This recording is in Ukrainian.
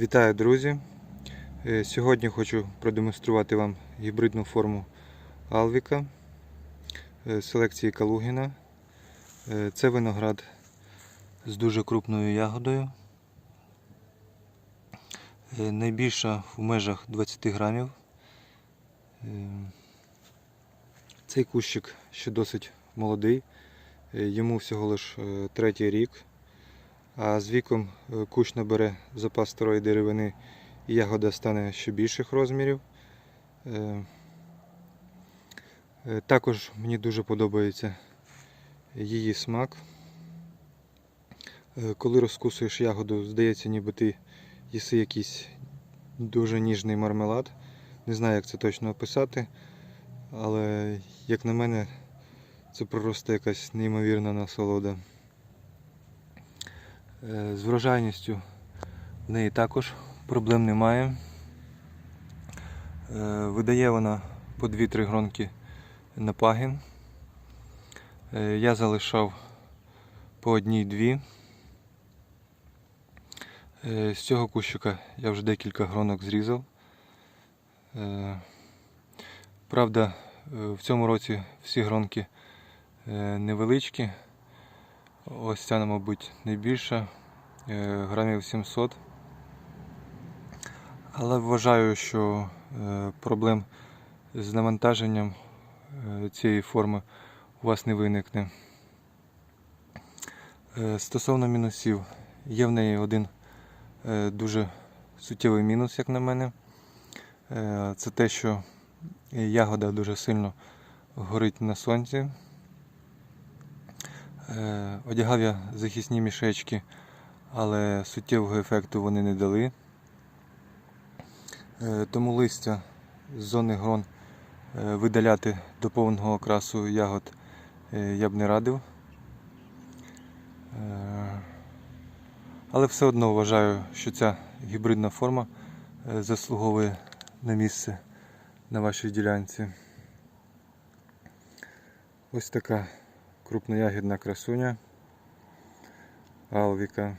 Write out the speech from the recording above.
Вітаю, друзі! Е, Сьогодні хочу продемонструвати вам гібридну форму Алвіка е, селекції Калугіна. Е, Це виноград з дуже крупною ягодою. Найбільша в межах 20 грамів. Цей кущик ще досить молодий, йому всього лише третій рік. А з віком е, кущ набере запас старої деревини і ягода стане ще більших розмірів. Е, е, Також мені дуже подобається її смак. Коли розкусуєш ягоду, здається, ніби ти їси якийсь дуже ніжний мармелад. Не знаю, як це точно описати, але, як на мене, це просто якась неймовірна насолода. Е, З врожайністю в неї також проблем немає. Е, Видає вона по 2-3 гронки на пагін. Е, Я залишав по одній-дві. З цього кущика я вже декілька гронок зрізав. Правда, в цьому році всі гронки невеличкі. Ось ця, мабуть, найбільша, е, грамів 700. Але вважаю, що е, проблем з навантаженням е, цієї форми у вас не виникне. Стосовно мінусів, є в неї один дуже суттєвий мінус, як на мене. Це те, що ягода дуже сильно горить на сонці. Е, Одягав я захисні мішечки, але суттєвого ефекту вони не дали. Е, Тому листя з зони грон е, видаляти до повного окрасу ягод я б не радив. Але все одно вважаю, що ця гібридна форма заслуговує на місце на вашій ділянці. Ось така крупноягідна красуня Алвіка.